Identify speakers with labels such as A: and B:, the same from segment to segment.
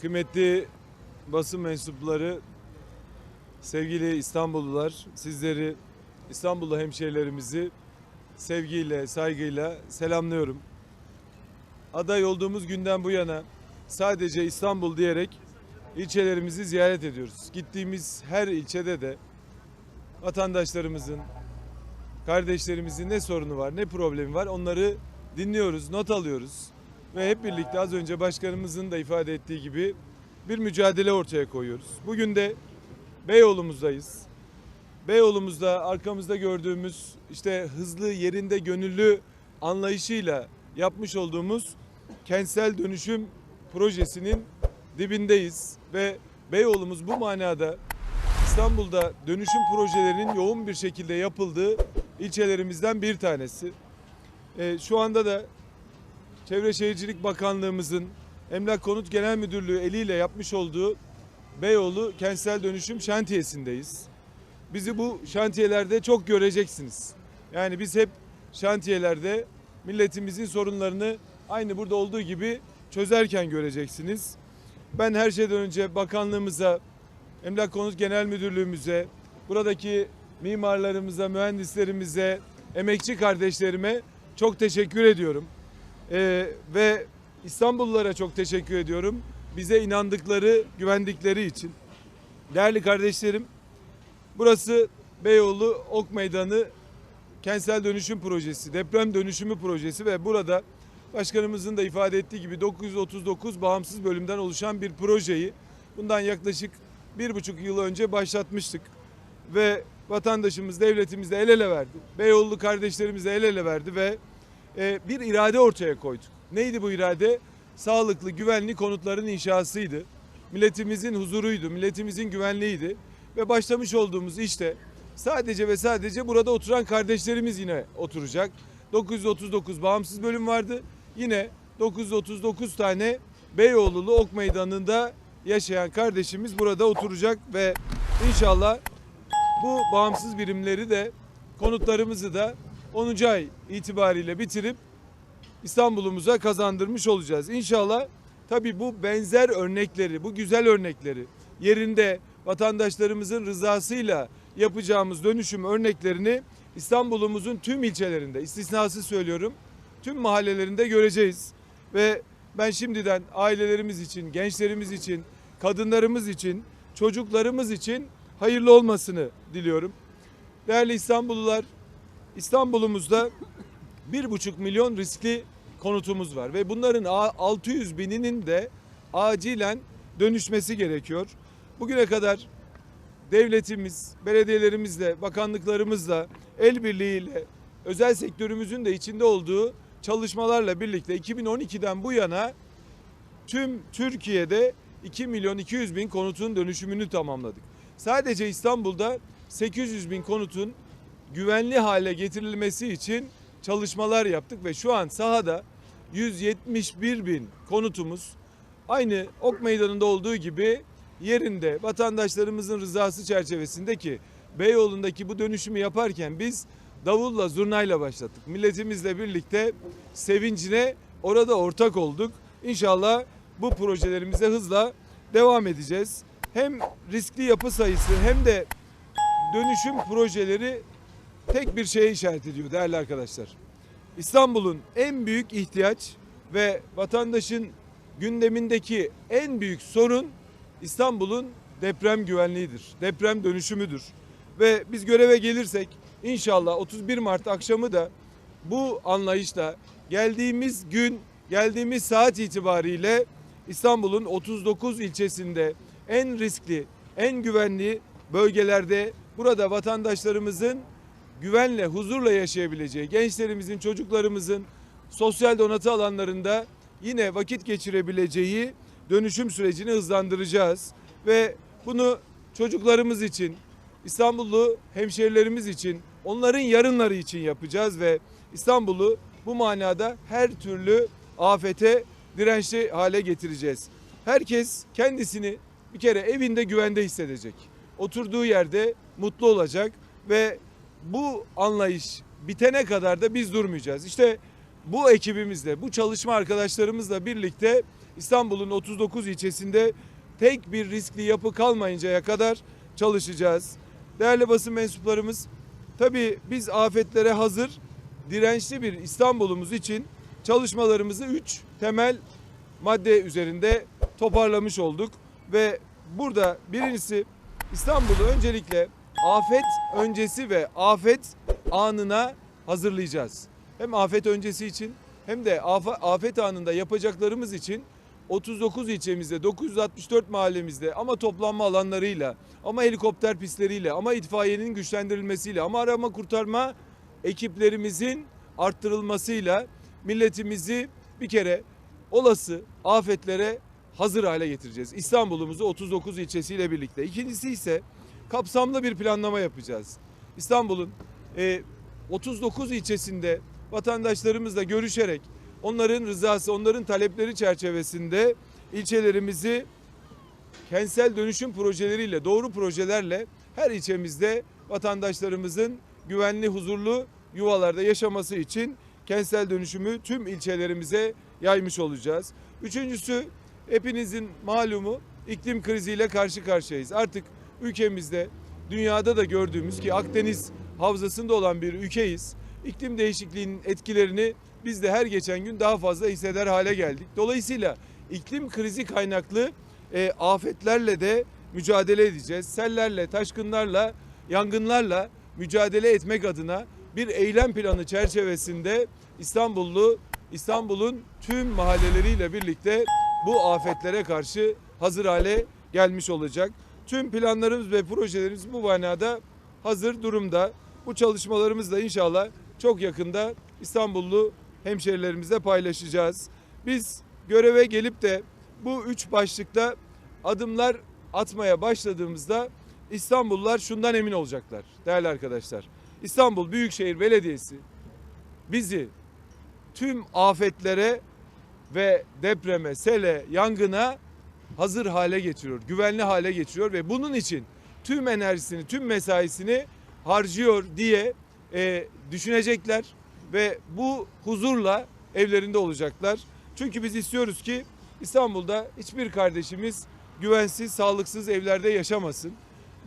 A: Kıymetli basın mensupları, sevgili İstanbullular, sizleri İstanbullu hemşehrilerimizi sevgiyle, saygıyla selamlıyorum. Aday olduğumuz günden bu yana sadece İstanbul diyerek ilçelerimizi ziyaret ediyoruz. Gittiğimiz her ilçede de vatandaşlarımızın, kardeşlerimizin ne sorunu var, ne problemi var onları dinliyoruz, not alıyoruz. Ve hep birlikte az önce başkanımızın da ifade ettiği gibi bir mücadele ortaya koyuyoruz. Bugün de Beyoğlu'muzdayız. Beyoğlu'muzda arkamızda gördüğümüz işte hızlı yerinde gönüllü anlayışıyla yapmış olduğumuz kentsel dönüşüm projesinin dibindeyiz ve Beyoğlu'muz bu manada İstanbul'da dönüşüm projelerinin yoğun bir şekilde yapıldığı ilçelerimizden bir tanesi. Ee, şu anda da Çevre Şehircilik Bakanlığımızın Emlak Konut Genel Müdürlüğü eliyle yapmış olduğu Beyoğlu Kentsel Dönüşüm Şantiyesindeyiz. Bizi bu şantiyelerde çok göreceksiniz. Yani biz hep şantiyelerde milletimizin sorunlarını aynı burada olduğu gibi çözerken göreceksiniz. Ben her şeyden önce bakanlığımıza, Emlak Konut Genel Müdürlüğümüze, buradaki mimarlarımıza, mühendislerimize, emekçi kardeşlerime çok teşekkür ediyorum. Ee, ve İstanbullulara çok teşekkür ediyorum. Bize inandıkları, güvendikleri için. Değerli kardeşlerim, burası Beyoğlu Ok Meydanı Kentsel Dönüşüm Projesi, deprem dönüşümü projesi ve burada başkanımızın da ifade ettiği gibi 939 bağımsız bölümden oluşan bir projeyi bundan yaklaşık bir buçuk yıl önce başlatmıştık. Ve vatandaşımız, devletimiz de el ele verdi. Beyoğlu kardeşlerimiz de el ele verdi ve bir irade ortaya koyduk. Neydi bu irade? Sağlıklı, güvenli konutların inşasıydı. Milletimizin huzuruydu, milletimizin güvenliğiydi. Ve başlamış olduğumuz işte sadece ve sadece burada oturan kardeşlerimiz yine oturacak. 939 bağımsız bölüm vardı. Yine 939 tane Beyoğlu'lu Ok Meydanı'nda yaşayan kardeşimiz burada oturacak ve inşallah bu bağımsız birimleri de konutlarımızı da 10. ay itibariyle bitirip İstanbul'umuza kazandırmış olacağız. İnşallah tabii bu benzer örnekleri, bu güzel örnekleri yerinde vatandaşlarımızın rızasıyla yapacağımız dönüşüm örneklerini İstanbul'umuzun tüm ilçelerinde, istisnasız söylüyorum, tüm mahallelerinde göreceğiz. Ve ben şimdiden ailelerimiz için, gençlerimiz için, kadınlarımız için, çocuklarımız için hayırlı olmasını diliyorum. Değerli İstanbullular, İstanbul'umuzda bir buçuk milyon riskli konutumuz var ve bunların a- 600 bininin de acilen dönüşmesi gerekiyor. Bugüne kadar devletimiz, belediyelerimizle, bakanlıklarımızla, el birliğiyle, özel sektörümüzün de içinde olduğu çalışmalarla birlikte 2012'den bu yana tüm Türkiye'de 2 milyon 200 bin konutun dönüşümünü tamamladık. Sadece İstanbul'da 800 bin konutun güvenli hale getirilmesi için çalışmalar yaptık ve şu an sahada 171 bin konutumuz aynı Ok Meydanı'nda olduğu gibi yerinde vatandaşlarımızın rızası çerçevesinde ki Beyoğlu'ndaki bu dönüşümü yaparken biz davulla zurnayla başlattık. Milletimizle birlikte sevincine orada ortak olduk. İnşallah bu projelerimize hızla devam edeceğiz. Hem riskli yapı sayısı hem de dönüşüm projeleri tek bir şeye işaret ediyor değerli arkadaşlar. İstanbul'un en büyük ihtiyaç ve vatandaşın gündemindeki en büyük sorun İstanbul'un deprem güvenliğidir. Deprem dönüşümüdür. Ve biz göreve gelirsek inşallah 31 Mart akşamı da bu anlayışla geldiğimiz gün, geldiğimiz saat itibariyle İstanbul'un 39 ilçesinde en riskli, en güvenli bölgelerde burada vatandaşlarımızın güvenle, huzurla yaşayabileceği, gençlerimizin, çocuklarımızın sosyal donatı alanlarında yine vakit geçirebileceği dönüşüm sürecini hızlandıracağız. Ve bunu çocuklarımız için, İstanbullu hemşerilerimiz için, onların yarınları için yapacağız ve İstanbul'u bu manada her türlü afete dirençli hale getireceğiz. Herkes kendisini bir kere evinde güvende hissedecek. Oturduğu yerde mutlu olacak ve bu anlayış bitene kadar da biz durmayacağız. İşte bu ekibimizle, bu çalışma arkadaşlarımızla birlikte İstanbul'un 39 ilçesinde tek bir riskli yapı kalmayıncaya kadar çalışacağız. Değerli basın mensuplarımız, tabii biz afetlere hazır, dirençli bir İstanbul'umuz için çalışmalarımızı 3 temel madde üzerinde toparlamış olduk ve burada birincisi İstanbul'u öncelikle afet öncesi ve afet anına hazırlayacağız. Hem afet öncesi için hem de afet anında yapacaklarımız için 39 ilçemizde, 964 mahallemizde ama toplanma alanlarıyla, ama helikopter pistleriyle, ama itfaiyenin güçlendirilmesiyle, ama arama kurtarma ekiplerimizin arttırılmasıyla milletimizi bir kere olası afetlere hazır hale getireceğiz. İstanbul'umuzu 39 ilçesiyle birlikte. İkincisi ise kapsamlı bir planlama yapacağız. İstanbul'un e, 39 ilçesinde vatandaşlarımızla görüşerek onların rızası, onların talepleri çerçevesinde ilçelerimizi kentsel dönüşüm projeleriyle, doğru projelerle her ilçemizde vatandaşlarımızın güvenli, huzurlu yuvalarda yaşaması için kentsel dönüşümü tüm ilçelerimize yaymış olacağız. Üçüncüsü hepinizin malumu iklim kriziyle karşı karşıyayız. Artık ülkemizde dünyada da gördüğümüz ki Akdeniz havzasında olan bir ülkeyiz. İklim değişikliğinin etkilerini biz de her geçen gün daha fazla hisseder hale geldik. Dolayısıyla iklim krizi kaynaklı e, afetlerle de mücadele edeceğiz. Sellerle, taşkınlarla, yangınlarla mücadele etmek adına bir eylem planı çerçevesinde İstanbullu İstanbul'un tüm mahalleleriyle birlikte bu afetlere karşı hazır hale gelmiş olacak. Tüm planlarımız ve projelerimiz bu manada hazır durumda. Bu çalışmalarımız da inşallah çok yakında İstanbullu hemşerilerimizle paylaşacağız. Biz göreve gelip de bu üç başlıkta adımlar atmaya başladığımızda İstanbullular şundan emin olacaklar değerli arkadaşlar. İstanbul Büyükşehir Belediyesi bizi tüm afetlere ve depreme, sele, yangına hazır hale getiriyor, güvenli hale getiriyor ve bunun için tüm enerjisini, tüm mesaisini harcıyor diye e, düşünecekler ve bu huzurla evlerinde olacaklar. Çünkü biz istiyoruz ki İstanbul'da hiçbir kardeşimiz güvensiz, sağlıksız evlerde yaşamasın.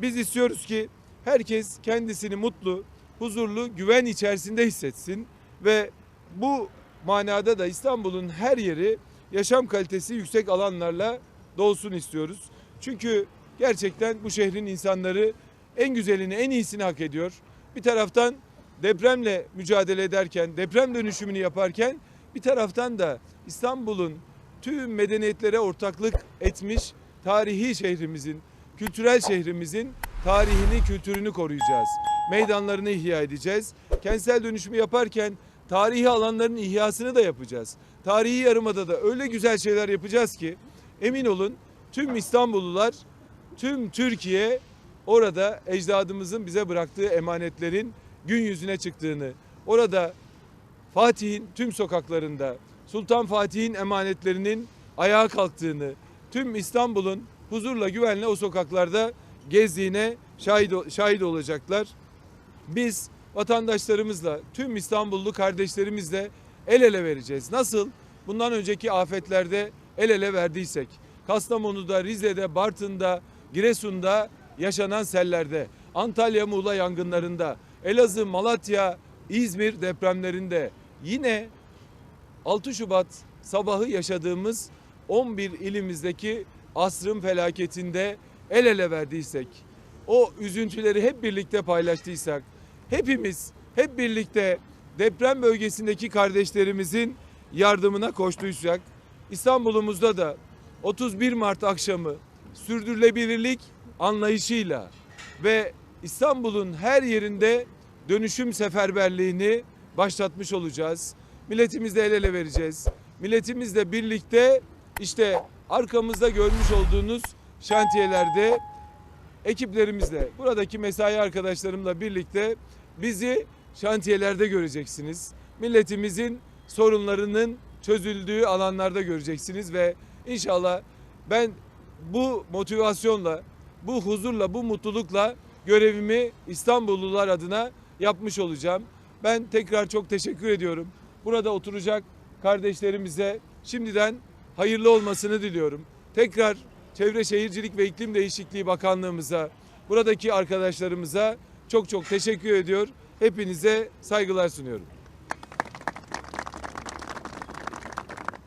A: Biz istiyoruz ki herkes kendisini mutlu, huzurlu, güven içerisinde hissetsin ve bu manada da İstanbul'un her yeri yaşam kalitesi yüksek alanlarla dolsun istiyoruz. Çünkü gerçekten bu şehrin insanları en güzelini, en iyisini hak ediyor. Bir taraftan depremle mücadele ederken, deprem dönüşümünü yaparken bir taraftan da İstanbul'un tüm medeniyetlere ortaklık etmiş tarihi şehrimizin, kültürel şehrimizin tarihini, kültürünü koruyacağız. Meydanlarını ihya edeceğiz. Kentsel dönüşümü yaparken tarihi alanların ihyasını da yapacağız. Tarihi yarımada da öyle güzel şeyler yapacağız ki emin olun tüm İstanbullular, tüm Türkiye orada ecdadımızın bize bıraktığı emanetlerin gün yüzüne çıktığını, orada Fatih'in tüm sokaklarında Sultan Fatih'in emanetlerinin ayağa kalktığını, tüm İstanbul'un huzurla güvenle o sokaklarda gezdiğine şahit, şahit olacaklar. Biz vatandaşlarımızla, tüm İstanbullu kardeşlerimizle el ele vereceğiz. Nasıl? Bundan önceki afetlerde el ele verdiysek. Kastamonu'da, Rize'de, Bartın'da, Giresun'da yaşanan sellerde, Antalya, Muğla yangınlarında, Elazığ, Malatya, İzmir depremlerinde yine 6 Şubat sabahı yaşadığımız 11 ilimizdeki asrın felaketinde el ele verdiysek, o üzüntüleri hep birlikte paylaştıysak, hepimiz hep birlikte deprem bölgesindeki kardeşlerimizin yardımına koştuysak, İstanbul'umuzda da 31 Mart akşamı sürdürülebilirlik anlayışıyla ve İstanbul'un her yerinde dönüşüm seferberliğini başlatmış olacağız. Milletimizle el ele vereceğiz. Milletimizle birlikte işte arkamızda görmüş olduğunuz şantiyelerde ekiplerimizle, buradaki mesai arkadaşlarımla birlikte bizi şantiyelerde göreceksiniz. Milletimizin sorunlarının çözüldüğü alanlarda göreceksiniz ve inşallah ben bu motivasyonla, bu huzurla, bu mutlulukla görevimi İstanbullular adına yapmış olacağım. Ben tekrar çok teşekkür ediyorum. Burada oturacak kardeşlerimize şimdiden hayırlı olmasını diliyorum. Tekrar Çevre Şehircilik ve İklim Değişikliği Bakanlığımıza, buradaki arkadaşlarımıza çok çok teşekkür ediyor. Hepinize saygılar sunuyorum.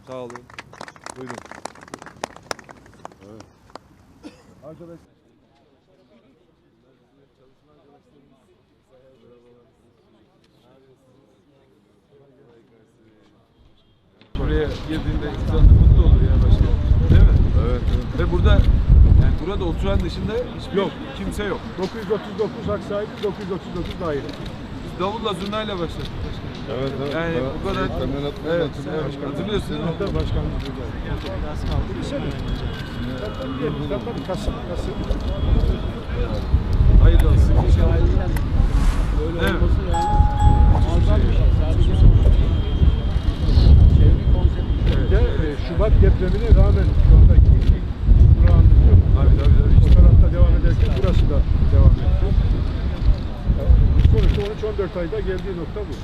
A: Sağ olun. Buyurun. Arkadaş Buraya girdiğinde insan mutlu olur ya başta. Değil mi?
B: Evet.
A: Ve burada yani burada oturan dışında hiçbir
B: Yok.
A: kimse yok.
B: 939 hak sahibi 939 daire.
A: Biz davulla zurnayla başladık.
B: Evet, evet.
A: Yani bu kadar evet, evet, hatırlıyorsun değil mi?
B: Hatta başkanımız buradaydı.
C: Az kaldı.
B: Bir sene. Zaten bir zaten Kasım, Kasım.
A: Hayırlı olsun.
C: Şahidinden böyle
A: Evet.
C: olması yani muazzam bir şey. Sadece çevre konsepti.
A: Evet.
B: De e, Şubat depremine rağmen şu andaki ilk durağımız yok.
A: Tabii tabii tabii.
B: O tarafta devam ederken burası da devam etti. Sonuçta 13-14 ayda geldiği nokta bu.